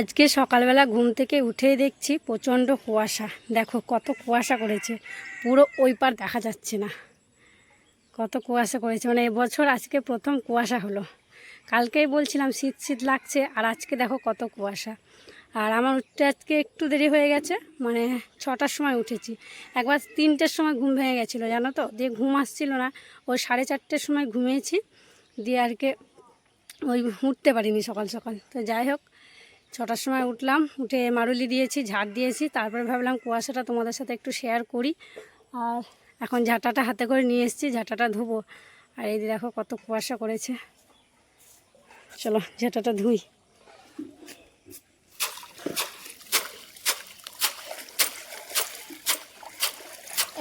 আজকে সকালবেলা ঘুম থেকে উঠেই দেখছি প্রচণ্ড কুয়াশা। দেখো, কত কুয়াশা করেছে। পুরো ওই পার দেখা যাচ্ছে না। কত কুয়াশা করেছে। মানে এবছর আজকে প্রথম কুয়াশা হলো। কালকেই বলছিলাম, শীত শীত লাগছে, আর আজকে দেখো কত কুয়াশা। আর আমার উঠতে আজকে একটু দেরি হয়ে গেছে মানে ছটার সময় উঠেছি। একবার তিনটের সময় ঘুম ভেঙে গেছিল, জানো তো? দিয়ে ঘুম আসছিল না। ওই সাড়ে চারটের সময় ঘুমিয়েছি। দিয়ে আর কি ওই উঠতে পারিনি সকাল সকাল। তো যাই হোক ছটার সময় উঠলাম, উঠে মারুলি দিয়েছি ঝাড় দিয়েছি, তারপরে ভাবলাম কুয়াশাটা তোমাদের সাথে একটু শেয়ার করি। আর এখন ঝাঁটাটা হাতে করে নিয়ে এসেছি, ঝাঁটাটা ধুবো। আর এই দেখো কত কুয়াশা করেছে। চলো ঝাঁটাটা ধুই।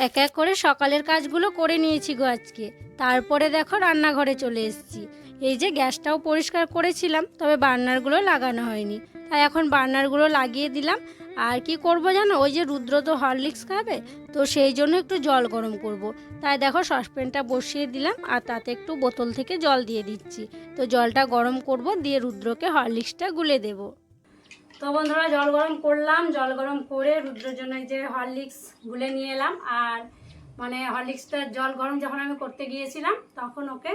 এক এক করে সকালের কাজগুলো করে নিয়েছি গো আজকে। তারপরে দেখো রান্নাঘরে চলে এসেছি। এই যে গ্যাসটাও পরিষ্কার করেছিলাম, তবে বার্নারগুলো লাগানো হয়নি। তাই এখন বার্নারগুলো লাগিয়ে দিলাম। আর কি করব জানো? ওই যে রুদ্র তো হরলিক্স খাবে, তো সেই জন্য একটু জল গরম করব। তাই দেখো সসপ্যানটা বসিয়ে দিলাম, আর তাতে একটু বোতল থেকে জল দিয়ে দিচ্ছি। তো জলটা গরম করব, দিয়ে রুদ্রকে হরলিক্সটা গুলে দেবো। তো বন্ধুরা, জল গরম করলাম। জল গরম করে রুদ্রের জন্য যে হরলিক্স গুলে নিয়ে এলাম। আর মানে হরলিক্সটা জল গরম যখন আমি করতে গিয়েছিলাম, তখন ওকে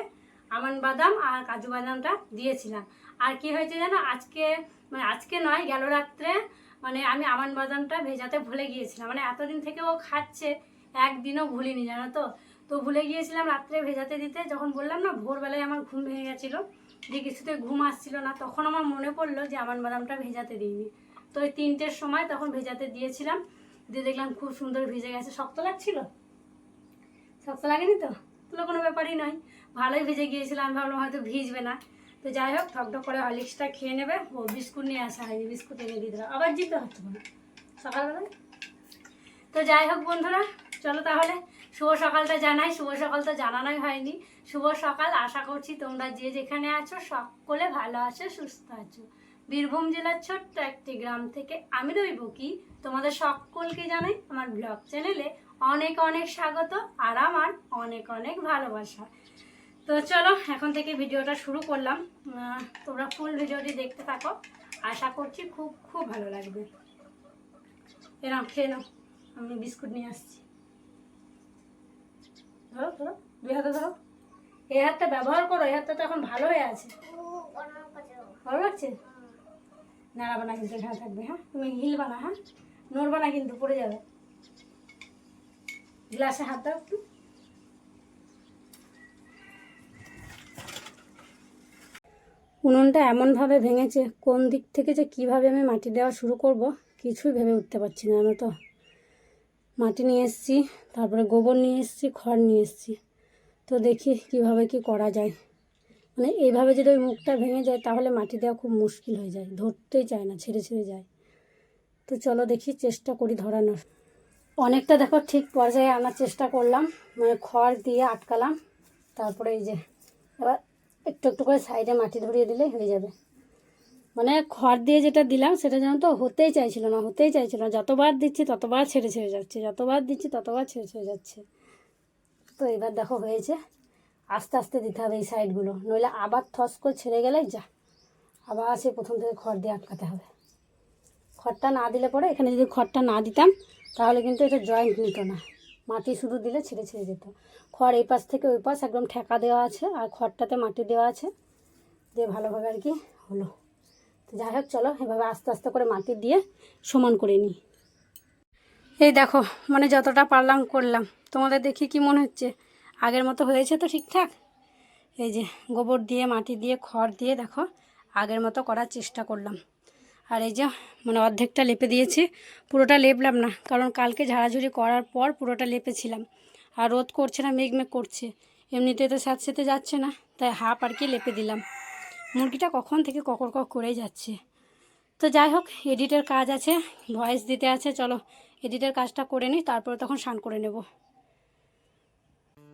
আমন বাদাম আর কাজু বাদামটা দিয়েছিলাম। আর কি হয়েছে জানো? আজকে মানে আজকে নয়, গেল রাত্রে মানে আমি আমান বাদামটা ভেজাতে ভুলে গিয়েছিলাম। মানে এতদিন থেকে ও খাচ্ছে, একদিনও ভুলিনি, জানো তো? তো ভুলে গিয়েছিলাম রাত্রে ভেজাতে দিতে। যখন বললাম না, ভোরবেলায় আমার ঘুম ভেঙে গেছিল দিয়ে কিছুতে ঘুম আসছিল না, তখন আমার মনে পড়ল যে আমান বাদামটা ভেজাতে দিইনি। তো ওই তিনটের সময় তখন ভেজাতে দিয়েছিলাম। দিয়ে দেখলাম খুব সুন্দর ভিজে গেছে। শক্ত লাগছিল? শক্ত লাগেনি তো? তুলো কোনো ব্যাপারই নয়। ভালোই ভিজে গিয়েছিলাম। ভাবলাম হয়তো ভিজবে না। তো যাই হোক ঠকঠক করে হরলিক্সটা খেয়ে নেবে। ও বিস্কুট নিয়ে আসা হয়নি, বিস্কুট এনে দিয়ে দিলাম আবার জিতে হচ্ছে না সকালবেলায়? তো যাই হোক বন্ধুরা, চলো তাহলে। শুভ সকালটা জানাই। শুভ সকাল তো জানানোই হয়নি। শুভ সকাল। আশা করছি তোমরা যে যেখানে আছো, সকলে ভালো আছো, সুস্থ আছো। বীরভূম জেলার ছোট্ট একটি গ্রাম থেকে আমি রইব কি? তোমাদের সকলকে জানাই আমার ব্লগ চ্যানেলে অনেক অনেক স্বাগত আর আমার অনেক অনেক ভালোবাসা। তো চলো, এখন থেকে ভিডিওটা শুরু করলাম। তোমরা ফুল ভিডিওটি দেখতে থাকো। আশা করছি খুব খুব ভালো লাগবে। এরম খেয়ে নাও। আমি বিস্কুট নিয়ে আসছি। ধরো ধরো, দুই হাতে ধরো। এই হাতটা ব্যবহার করো, এই হাতটা তো এখন ভালো হয়ে আছে। ভালো লাগছে? নাড়াবে না কিন্তু এখানে থাকবে হ্যাঁ? তুমি হিলবা না হ্যাঁ? নড়বা না কিন্তু পড়ে যাবে। গ্লাসে হাত দাও একটু। উনুনটা এমনভাবে ভেঙেছে, কোন দিক থেকে যে কীভাবে আমি মাটি দেওয়া শুরু করব কিছুই ভেবে উঠতে পারছি না। আমি তো মাটি নিয়ে এসেছি, তারপরে গোবর নিয়ে এসেছি, খড় নিয়ে এসেছি। তো দেখি কীভাবে কি করা যায়। মানে এইভাবে যদি ওই মুখটা ভেঙে যায়, তাহলে মাটি দেওয়া খুব মুশকিল হয়ে যায়, ধরতেই চায় না, ছেড়ে ছেড়ে যায়। তো চলো দেখি, চেষ্টা করি ধরানোর। অনেকটা দেখো ঠিক পর্যায়ে আনার চেষ্টা করলাম মানে খড় দিয়ে আটকালাম, তারপরে এই যে, এবার একটু একটু করে সাইডে মাটি ধরিয়ে দিলে হয়ে যাবে। মানে খড় দিয়ে যেটা দিলাম সেটা যেন তো হতেই চাইছিল না, হতেই চাইছিল না। যতবার দিচ্ছি ততবার ছেড়ে ছেড়ে যাচ্ছে, যতবার দিচ্ছি ততবার ছেড়ে ছেড়ে যাচ্ছে। তো এবার দেখো হয়েছে, আস্তে আস্তে দিতে হবে এই সাইডগুলো। নইলে আবার থস করে ছেড়ে গেলে যা, আবার সে প্রথম থেকে খড় দিয়ে আটকাতে হবে। খড়টা না দিলে পরে এখানে যদি খড়টা না দিতাম, তাহলে কিন্তু এটা জয়েন্ট নিত না। মাটি শুধু দিলে ছেড়ে ছেড়ে যেত। খড় এই পাশ থেকে ওই পাশ একদম ঠেকা দেওয়া আছে আর খড়টাতে মাটি দেওয়া আছে। দিয়ে ভালোভাবে আর কি হলো। তো যাই হোক, চলো এভাবে আস্তে আস্তে করে মাটি দিয়ে সমান করে নিই। এই দেখো মানে যতটা পারলাম করলাম। তোমাদের দেখি কি মনে হচ্ছে? আগের মতো হয়েছে তো ঠিকঠাক? এই যে গোবর দিয়ে, মাটি দিয়ে, খড় দিয়ে দেখো, আগের মতো করার চেষ্টা করলাম। আর এই যে মানে অর্ধেকটা লেপে দিয়েছি, পুরোটা লেপলাম না, কারণ কালকে ঝাড়াঝুড়ি করার পর পুরোটা লেপেছিলাম। আর রোদ করছে না, মেঘ মেঘ করছে এমনিতে তো স্যাঁত সেতে যাচ্ছে না, তাই হাফ আর কি লেপে দিলাম। মুরগিটা কখন থেকে ককর কক করেই যাচ্ছে। তো যাই হোক, এডিটের কাজ আছে, ভয়েস দিতে আছে, চলো এডিটের কাজটা করে নিই, তারপরে তখন স্নান করে নেব।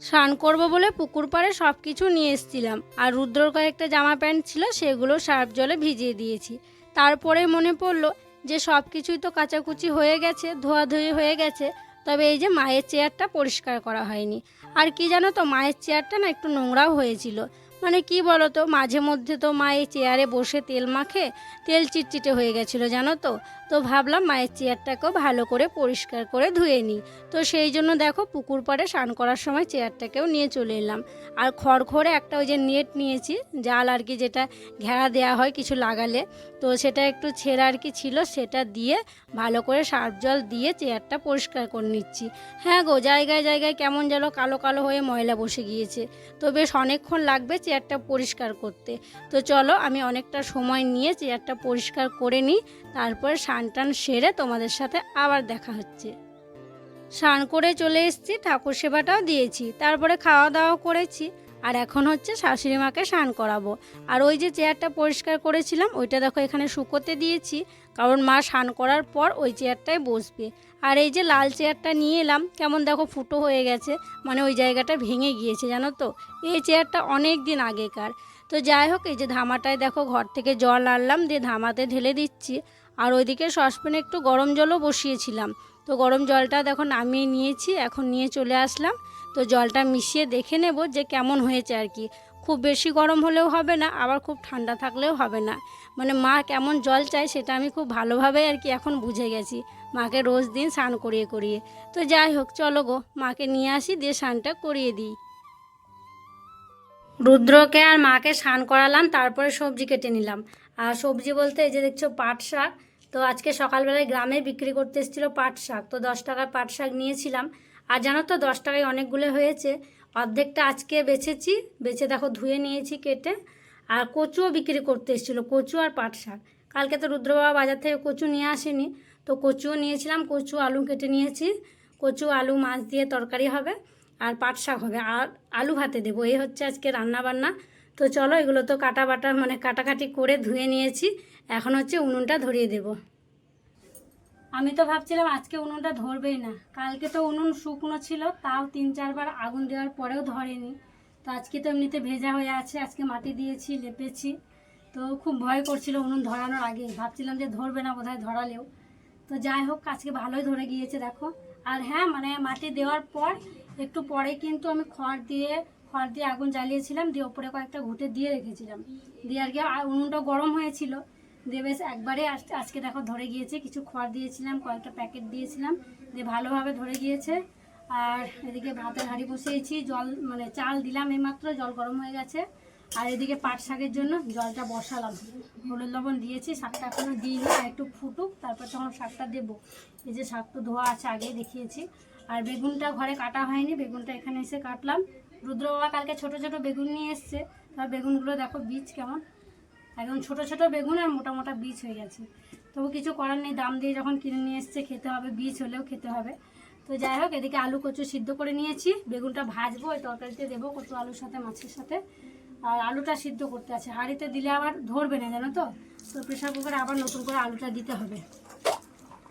স্নান করব বলে পুকুর পাড়ে সব কিছু নিয়ে এসেছিলাম, আর রুদ্রর কয়েকটা জামা প্যান্ট ছিল, সেগুলো সার্ফ জলে ভিজিয়ে দিয়েছি। তারপরে মনে পড়ল যে সব কিছুই তো কাচাকুচি হয়ে গেছে, ধোয়াধুয়ি হয়ে গেছে, তবে এই যে মায়ের চেয়ারটা পরিষ্কার করা হয়নি। আর কি জানো তো, মায়ের চেয়ারটা না একটু নোংরাও হয়েছিল। মানে কি বলো তো মাঝে মধ্যে তো মা এই চেয়ারে বসে তেল মাখে, তেল চিটচিটে হয়ে গেছিল, জানো তো? তো ভাবলাম মায়ের চেয়ারটাকেও ভালো করে পরিষ্কার করে ধুয়ে নিই। তো সেই জন্য দেখো পুকুর পাড়ে স্নান করার সময় চেয়ারটাকেও নিয়ে চলে এলাম। আর খড়খড়ে একটা ওই যে নেট নিয়েছি, জাল আর কি যেটা ঘেরা দেওয়া হয় কিছু লাগালে, তো সেটা একটু ছেঁড়া আর কি ছিল, সেটা দিয়ে ভালো করে সার্ফ জল দিয়ে চেয়ারটা পরিষ্কার করে নিচ্ছি। হ্যাঁ গো, জায়গায় জায়গায় কেমন যেন কালো কালো হয়ে ময়লা বসে গিয়েছে। তো বেশ অনেকক্ষণ লাগবে চেয়ারটা পরিষ্কার করতে। তো চলো আমি অনেকটা সময় নিয়ে চেয়ারটা পরিষ্কার করে নিই, তারপর স্নান টান সেরে তোমাদের সাথে আবার দেখা হচ্ছে। স্নান করে চলে এসেছি, ঠাকুর সেবাটাও দিয়েছি, তারপরে খাওয়া দাওয়া করেছি, আর এখন হচ্ছে শাশুড়ি মাকে স্নান করাবো। আর ওই যে চেয়ারটা পরিষ্কার করেছিলাম, ওইটা দেখো এখানে শুকোতে দিয়েছি কারণ মা স্নান করার পর ওই চেয়ারটায় বসবে। আর এই যে লাল চেয়ারটা নিয়ে এলাম, কেমন দেখো ফুটো হয়ে গেছে মানে ওই জায়গাটা ভেঙে গিয়েছে, জানো তো? এই চেয়ারটা অনেক দিন আগেকার। তো যাই হোক, এই যে ধামাটায় দেখো ঘর থেকে জল আনলাম, দিয়ে ধামাতে ঢেলে দিচ্ছি। আর ওইদিকে সসপ্যানে একটু গরম জলও বসিয়েছিলাম। তো গরম জলটা দেখো নামিয়ে নিয়েছি, এখন নিয়ে চলে আসলাম। তো জলটা মিশিয়ে দেখে নেব যে কেমন হয়েছে আর কি। খুব বেশি গরম হলেও হবে না, আবার খুব ঠান্ডা থাকলেও হবে না। মানে মা কেমন জল চায় সেটা আমি খুব ভালোভাবে আর কি এখন বুঝে গেছি। মাকে রোজ দিন স্নান করিয়ে করিয়ে। তো যাই হোক, চলো গো, মাকে নিয়ে আসি, দিয়ে স্নানটা করিয়ে দিই। রুদ্রকে আর মাকে স্নান করালাম, তারপরে সবজি কেটে নিলাম। আর সবজি বলতে এই যে দেখছ পাট শাক, তো আজকে সকালবেলায় গ্রামে বিক্রি করতে এসেছিল পাট শাক, তো দশ টাকার পাট শাক নিয়েছিলাম। আর জানো তো, দশ টাকায় অনেকগুলো হয়েছে। অর্ধেকটা আজকে বেছেছি, বেছে দেখো ধুয়ে নিয়েছি, কেটে। আর কচুও বিক্রি করতে এসেছিল, কচু আর পাট শাক। কালকে তো রুদ্রবাবা বাজার থেকে কচু নিয়ে আসেনি, তো কচুও নিয়েছিলাম, কচু আলু কেটে নিয়েছি। কচু, আলু, মাছ দিয়ে তরকারি হবে আর পাট শাক হবে। আর আলু ভাতে দেবো, এই হচ্ছে আজকে রান্না বান্না তো চলো এগুলো তো কাটা বাটা মানে কাটাকাটি করে ধুয়ে নিয়েছি। এখন হচ্ছে উনুনটা ধরিয়ে দেব। আমি তো ভাবছিলাম আজকে উনুনটা ধরবেই না। কালকে তো উনুন শুকনো ছিল, তাও তিন চারবার আগুন দেওয়ার পরেও ধরেনি। তো আজকে তো এমনিতে ভেজা হয়ে আছে, আজকে মাটি দিয়েছি, লেপেছি। তো খুব ভয় করছিল উনুন ধরানোর আগে। ভাবছিলাম যে ধরবে না, বোধহয় ধরালেও। তো যাই হোক, আজকে ভালোই ধরে গিয়েছে, দেখো। আর হ্যাঁ মানে মাটি দেওয়ার পর একটু পরে কিন্তু আমি খড় দিয়ে খড় দিয়ে আগুন জ্বালিয়েছিলাম, দিয়ে ওপরে কয়েকটা ঘুটে দিয়ে রেখেছিলাম। দিয়ে আর কি উনুনটা গরম হয়েছিল। দিয়ে বেশ একবারে আজ- আজকে দেখো ধরে গিয়েছে, কিছু খড় দিয়েছিলাম, কয়েকটা প্যাকেট দিয়েছিলাম। দিয়ে ভালোভাবে ধরে গিয়েছে। আর এদিকে ভাতের হাঁড়ি বসিয়েছি, জল মানে চাল দিলাম এইমাত্র, জল গরম হয়ে গেছে। আর এদিকে পাট শাকের জন্য জলটা বসালাম। হলুদ লবণ দিয়েছি, শাকটা এখনও দিইনি, আর একটু ফুটুক, তারপর তখন শাকটা দেবো। এই যে শাক তো ধোয়া আছে আগেই দেখিয়েছি। আর বেগুনটা ঘরে কাটা হয়নি, বেগুনটা এখানে এসে কাটলাম। রুদ্র বাবা কালকে ছোট ছোট বেগুন নিয়ে এসছে। তার বেগুনগুলো দেখো বীজ কেমন। একদম ছোট ছোট বেগুন আর মোটা মোটা বীজ হয়ে গেছে। তবু কিছু করার নেই, দাম দিয়ে যখন কিনে নিয়ে এসছে, খেতে হবে, বীজ হলেও খেতে হবে। তো যাই হোক, এদিকে আলু কচু সিদ্ধ করে নিয়েছি। বেগুনটা ভাজবো, ওই তরকারিতে দেবো কচু আলুর সাথে, মাছের সাথে। আর আলুটা সিদ্ধ করতে আছে। হাঁড়িতে দিলে আবার ধরবে না, জানো তো? তো প্রেশার কুকারে আবার নতুন করে আলুটা দিতে হবে।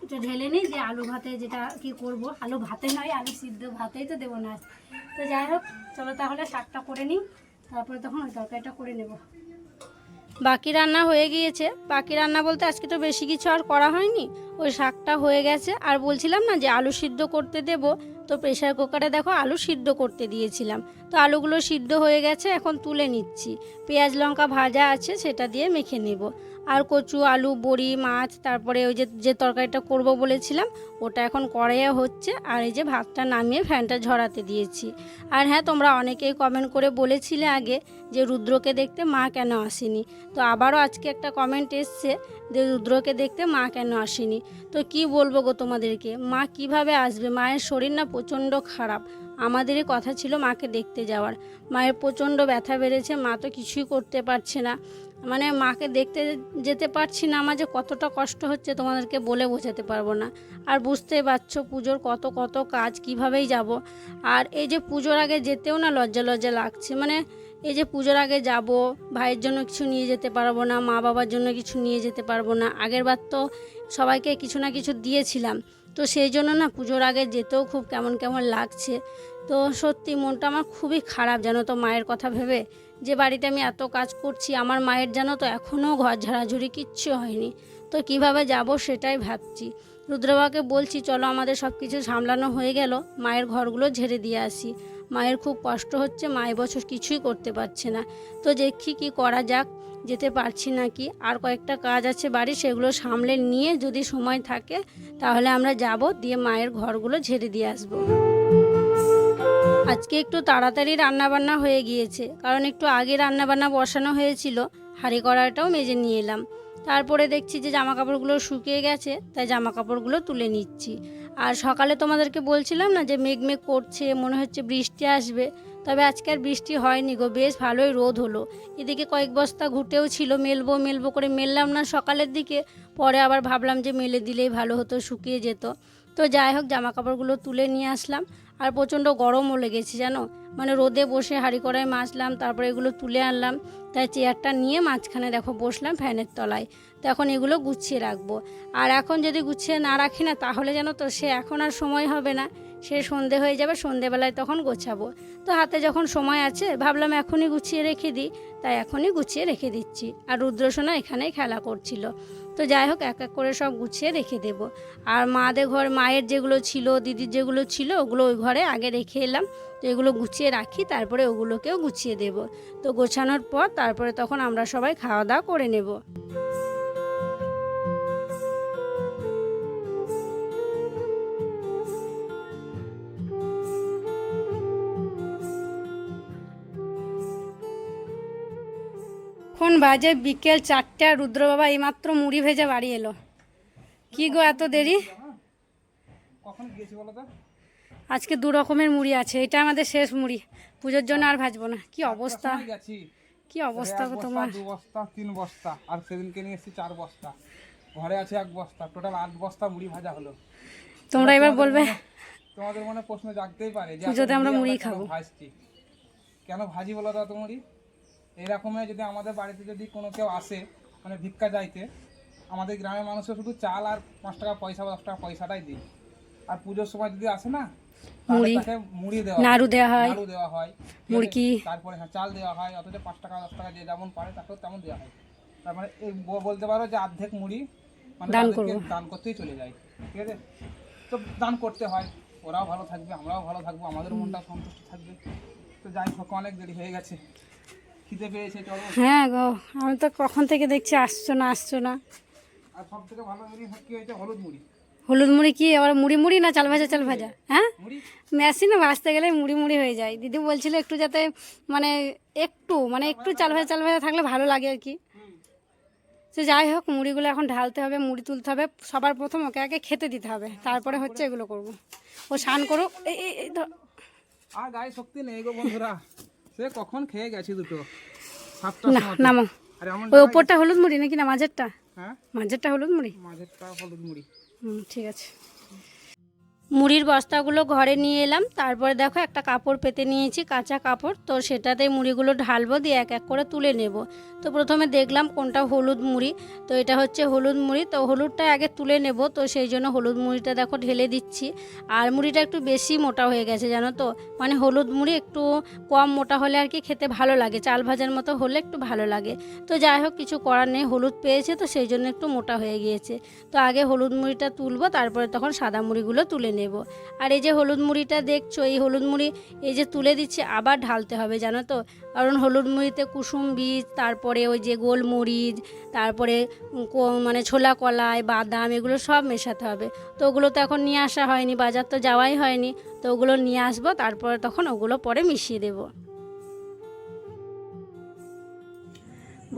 এটা ঢেলে নিই, যে আলু ভাতে যেটা কি করব? আলু ভাতে নয়, আলু সিদ্ধ ভাতেই তো দেবো না। তো যাই হোক, চলো তাহলে শাকটা করে নিই। তারপরে তখন ওই তরকারিটা করে নেব। বাকি রান্না হয়ে গিয়েছে। বাকি রান্না বলতে আজকে তো বেশি কিছু আর করা হয়নি। ওই শাকটা হয়ে গেছে। আর বলছিলাম না যে আলু সিদ্ধ করতে দেব। তো প্রেশার কুকারে দেখো আলু সিদ্ধ করতে দিয়েছিলাম। তো আলুগুলো সিদ্ধ হয়ে গেছে, এখন তুলে নিচ্ছি। পেঁয়াজ লঙ্কা ভাজা আছে, সেটা দিয়ে মেখে নেব। আর কচু, আলু, বড়ি, মাছ, তারপরে ওই যে যে তরকারিটা করব বলেছিলাম, ওটা এখন কড়াইয়ে হচ্ছে, আর এই যে ভাতটা নামিয়ে ফ্যানটা ঝরাতে দিয়েছি। আর হ্যাঁ তোমরা অনেকেই কমেন্ট করে বলেছিলে আগে যে রুদ্রকে দেখতে মা কেন আসেনি? তো আবারও আজকে একটা কমেন্ট এসছে যে রুদ্রকে দেখতে মা কেন আসেনি? তো কি বলব গো তোমাদেরকে? মা কীভাবে আসবে? মায়ের শরীর না প্রচণ্ড খারাপ। আমাদেরই কথা ছিল মাকে দেখতে যাওয়ার। মায়ের প্রচণ্ড ব্যথা বেড়েছে, মা তো কিছুই করতে পারছে না। মানে মাকে দেখতে যেতে পারছি না, আমার যে কতটা কষ্ট হচ্ছে তোমাদেরকে বলে বোঝাতে পারব না। আর বুঝতেই পারছ পুজোর কত কত কাজ, কিভাবেই যাব। আর এই যে পুজোর আগে যেতেও না লজ্জা লজ্জা লাগছে মানে এই যে পুজোর আগে যাব, ভাইয়ের জন্য কিছু নিয়ে যেতে পারব না মা বাবার জন্য কিছু নিয়ে যেতে পারব না। আগের বার তো সবাইকে কিছু না কিছু দিয়েছিলাম। তো সেই জন্য না পুজোর আগে যেতেও খুব কেমন কেমন লাগছে। তো সত্যি মনটা আমার খুবই খারাপ যেন তো মায়ের কথা ভেবে। যে বাড়িতে আমি এত কাজ করছি, আমার মায়ের যেন তো এখনও ঘর ঝাড়াঝুড়ি কিচ্ছু হয়নি। তো কীভাবে যাব সেটাই ভাবছি। রুদ্রবাকে বলছি, চলো আমাদের সব কিছু সামলানো হয়ে গেল, মায়ের ঘরগুলো ঝেড়ে দিয়ে আসি। মায়ের খুব কষ্ট হচ্ছে, মা বছর কিছুই করতে পারছে না। তো দেখি কি করা যাক, যেতে পারছি না কি। আর কয়েকটা কাজ আছে বাড়ি সেগুলো সামলে নিয়ে যদি সময় থাকে, তাহলে আমরা যাব, দিয়ে মায়ের ঘরগুলো ঝেড়ে দিয়ে আসব। আজকে একটু তাড়াতাড়ি রান্নাবান্না হয়ে গিয়েছে, কারণ একটু আগে রান্নাবান্না বসানো হয়েছিল, হাঁড়ি কড়াটাও মেজে নিয়ে এলাম। তারপরে দেখছি যে জামা কাপড়গুলো শুকিয়ে গেছে, তাই জামা কাপড়গুলো তুলে নিচ্ছি। আর সকালে তোমাদেরকে বলছিলাম না যে মেঘ মেঘ করছে, মনে হচ্ছে বৃষ্টি আসবে, তবে আজকে আর বৃষ্টি হয়নি গো, বেশ ভালোই রোদ হলো। এদিকে কয়েক বস্তা ঘুটেও ছিল, মেলবো মেলবো করে মেললাম না সকালের দিকে, পরে আবার ভাবলাম যে মেলে দিলেই ভালো হতো, শুকিয়ে যেত। তো যাই হোক জামা কাপড়গুলো তুলে নিয়ে আসলাম, আর প্রচণ্ড গরমও লেগেছে, জানো? মানে রোদে বসে হাঁড়ি কড়াই মাছলাম তারপরে এগুলো তুলে আনলাম, তাই চেয়ারটা নিয়ে মাঝখানে দেখো বসলাম ফ্যানের তলায়। তো এখন এগুলো গুছিয়ে রাখব। আর এখন যদি গুছিয়ে না রাখি না, তাহলে যেন তো সে এখন আর সময় হবে না। সে সন্ধে হয়ে যাবে, সন্ধেবেলায় তখন গোছাবো। তো হাতে যখন সময় আছে, ভাবলাম এখনই গুছিয়ে রেখে দিই, তাই এখনই গুছিয়ে রেখে দিচ্ছি। আর রুদ্রসোনা এখানেই খেলা করছিল। তো যাই হোক, এক এক করে সব গুছিয়ে রেখে দেব। আর মাদের ঘর, মায়ের যেগুলো ছিল, দিদির যেগুলো ছিল, ওগুলো ওই ঘরে আগে রেখে এলাম। তো এগুলো গুছিয়ে রাখি, তারপরে ওগুলোকেও গুছিয়ে দেব। তো গোছানোর পর, তারপরে তখন আমরা সবাই খাওয়া দাওয়া করে নেব। এখন বাজে বিকেল চারটে রুদ্র বাবা এইমাত্র মুড়ি ভেজে বাড়ি এলো। কি গো এত দেরি? বলো আজকে দু রকমের মুড়ি আছে এটা আমাদের শেষ মুড়ি পুজোর জন্য আর ভাজবো না। কি অবস্থা? কি অবস্থা গো তোমার? দু বস্তা তিন বস্তা আর সেদিনকে নিয়ে এসেছি চার বস্তা। ঘরে আছে এক বস্তা টোটাল আট বস্তা মুড়ি ভাজা হলো। তোমরা এবার বলবে। তোমাদের মনে প্রশ্ন জাগতেই পারে যে পুজোতে আমরা মুড়ি খাব। ভাজছি? কেন ভাজি বলো তো মুড়ি? এইরকমের যদি আমাদের বাড়িতে যদি কোনো কেউ আসে মানে ভিক্ষা যাইতে আমাদের গ্রামের মানুষের শুধু চাল আর পাঁচ টাকা পয়সা বা দশ টাকা পয়সাটাই দিই। আর পুজোর সময় যদি আসে না মুড়ি, দেওয়া হয়। নাড়ু দেওয়া হয় নাড়ু দেওয়া হয় মুড়কি। তারপরে হ্যাঁ চাল দেওয়া হয় অথচ পাঁচ টাকা দশ টাকা যে যেমন পারে তাকেও তেমন দেওয়া হয়। তার মানে এই বলতে পারো যে অর্ধেক মুড়ি মানে দান দান করতেই চলে যায় ঠিক আছে? তো দান করতে হয় ওরাও ভালো থাকবে আমরাও ভালো থাকব আমাদের মনটাও সন্তুষ্ট থাকবে। তো যাই হোক অনেক দেরি হয়ে গেছে। খিদে পেয়েছে চলো। হ্যাঁ গো আমি তো কখন থেকে দেখছি আসছো না আসছো না। আর সব থেকে ভালো মুড়ি কি হয়েছে? হলুদ মুড়ি। হলুদ মুড়ি কি? আবার মুড়ি মুড়ি না চাল ভাজা চাল ভাজা? হ্যাঁ? মেশিনে ভাজতে গেলে মুড়ি মুড়ি হয়ে যায়। দিদি বলছিল একটু যাতে মানে একটু মানে একটু চাল ভাজা চাল ভাজা থাকলে ভালো লাগে আর কি। সে যাই হোক মুড়িগুলো এখন ঢালতে হবে মুড়ি তুলতে হবে। সবার প্রথম ওকে আগে খেতে দিতে হবে। তারপরে হচ্ছে এগুলো করব। ও স্নান করুক। এই ধর- আর গায়ে শক্তি নেই গো বন্ধুরা। সে কখন খেয়ে গেছি দুটো? না নামো। ওই ওপরটা হলুদ মুড়ি নাকি না মাঝেরটা? হ্যাঁ? মাঝেরটা হলুদ মুড়ি? মাঝেরটা হলুদ মুড়ি। হুম ঠিক আছে। মুড়ির বস্তাগুলো ঘরে নিয়ে এলাম। তারপরে দেখো একটা কাপড় পেতে নিয়েছি, কাঁচা কাপড়। তো সেটাতে মুড়িগুলো ঢালবো, দিয়ে এক এক করে তুলে নেব। তো প্রথমে দেখলাম কোনটা হলুদ মুড়ি। তো এটা হচ্ছে হলুদ মুড়ি। তো হলুদটা আগে তুলে নেব। তো সেই জন্য হলুদ মুড়িটা দেখো ঢেলে দিচ্ছি। আর মুড়িটা একটু বেশি মোটা হয়ে গেছে, জানো তো? মানে হলুদ মুড়ি একটু কম মোটা হলে আর কি খেতে ভালো লাগে। চাল ভাজার মতো হলে একটু ভালো লাগে। তো যাই হোক, কিছু করার নেই। হলুদ পেয়েছে, তো সেই জন্য একটু মোটা হয়ে গিয়েছে। তো আগে হলুদ মুড়িটা তুলবো, তারপরে তখন সাদা মুড়িগুলো তুলে নেব। আর এই যে হলুদ মুড়িটা দেখছ, এই হলুদ মুড়ি এই যে তুলে দিচ্ছে, আবার ঢালতে হবে, জানো তো? কারণ হলুদ মুড়িতে কুসুম বীজ, তারপরে ওই যে গোলমরিচ, তারপরে মানে ছোলা কলাই, বাদাম, এগুলো সব মেশাতে হবে। তো ওগুলো তো এখন নিয়ে আসা হয়নি, বাজার তো যাওয়াই হয়নি। তো ওগুলো নিয়ে আসব, তারপরে তখন ওগুলো পরে মিশিয়ে দেবো।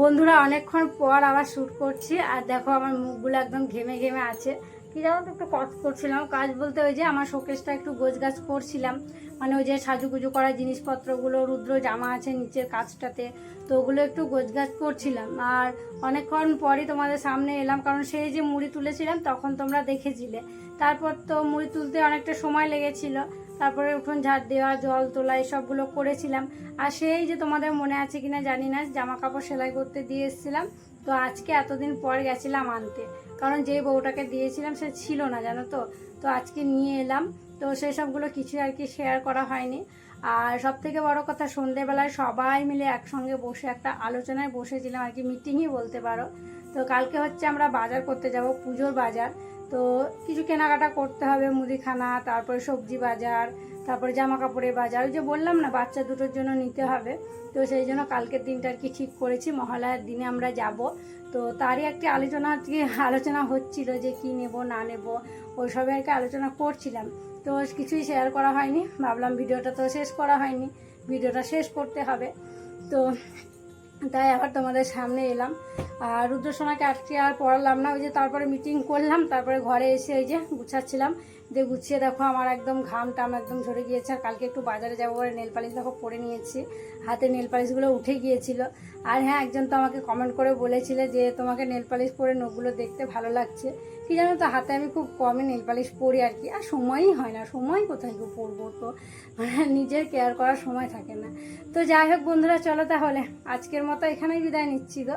বন্ধুরা, অনেকক্ষণ পর আবার শ্যুট করছি, আর দেখো আমার মুখগুলো একদম ঘেমে ঘেমে আছে। কি জানো তো, একটু কাজ করছিলাম। কাজ বলতে ওই যে আমার শোকেসটা একটু গোছ গাছ করছিলাম। মানে ওই যে সাজুগুজু করা জিনিসপত্রগুলো, রুদ্র জামা আছে নিচের কাজটাতে, তো ওগুলো একটু গোছ গাছ করছিলাম। আর অনেকক্ষণ পরই তোমাদের সামনে এলাম, কারণ সেই যে মুড়ি তুলেছিলাম, তখন তোমরা দেখেছিলে। তারপর তো মুড়ি তুলতে অনেকটা সময় লেগেছিল। তারপরে উঠোন ঝাড় দেওয়া, জল তোলা, এসবগুলো করেছিলাম। আর সেই যে তোমাদের মনে আছে কিনা জানি না জামা কাপড় সেলাই করতে দিয়ে এসেছিলাম। তো আজকে এতদিন পর গেছিলাম আনতে। কারণ যে বউটাকে দিয়েছিলাম সে ছিল না, জানো তো? তো আজকে নিয়ে এলাম। তো সেই সবগুলো কিছু আর কি শেয়ার করা হয়নি। আর সব থেকে বড় কথা, সন্ধেবেলায় সবাই মিলে একসঙ্গে বসে একটা আলোচনায় বসেছিলাম আর কি মিটিংই বলতে পারো। তো কালকে হচ্ছে আমরা বাজার করতে যাব, পুজোর বাজার। তো কিছু কেনাকাটা করতে হবে, মুদিখানা, তারপরে সবজি বাজার, তারপরে জামা কাপড়ের বাজার। ওই যে বললাম না, বাচ্চা দুটোর জন্য নিতে হবে। তো সেই জন্য কালকের দিনটা আর কি ঠিক করেছি। মহালয়ার দিনে আমরা যাব। তো তারই একটি আলোচনা, আজকে আলোচনা হচ্ছিল যে কি নেব, না নেব ওইসবে আর কি আলোচনা করছিলাম। তো কিছুই শেয়ার করা হয়নি। ভাবলাম ভিডিওটা তো শেষ করা হয়নি। ভিডিওটা শেষ করতে হবে। তো তাই আবার তোমাদের সামনে এলাম। আর রুদ্রসোনাকে আটকে আর পড়ালাম না, ওই যে তারপরে মিটিং করলাম, তারপরে ঘরে এসে ওই যে গুছাচ্ছিলাম। দিয়ে গুছিয়ে দেখো, আমার একদম ঘাম টাম একদম ঝরে গিয়েছে। আর কালকে একটু বাজারে যাব বলে নেল পালিশ দেখো পরে নিয়েছি। হাতে নেল পালিশগুলো উঠে গিয়েছিল। আর হ্যাঁ একজন তো আমাকে কমেন্ট করে বলেছিলে যে তোমাকে নেল পালিশ পরে নখগুলো দেখতে ভালো লাগছে। কি জানো তো, হাতে আমি খুব কমই নেল পালিশ পরি আর কি। আর সময়ই হয় না, সময় কোথায় গো পরবো তো? মানে নিজের কেয়ার করার সময় থাকে না। তো যাই হোক বন্ধুরা, চলো তাহলে। আজকের মতো এখানেই বিদায় নিচ্ছি গো।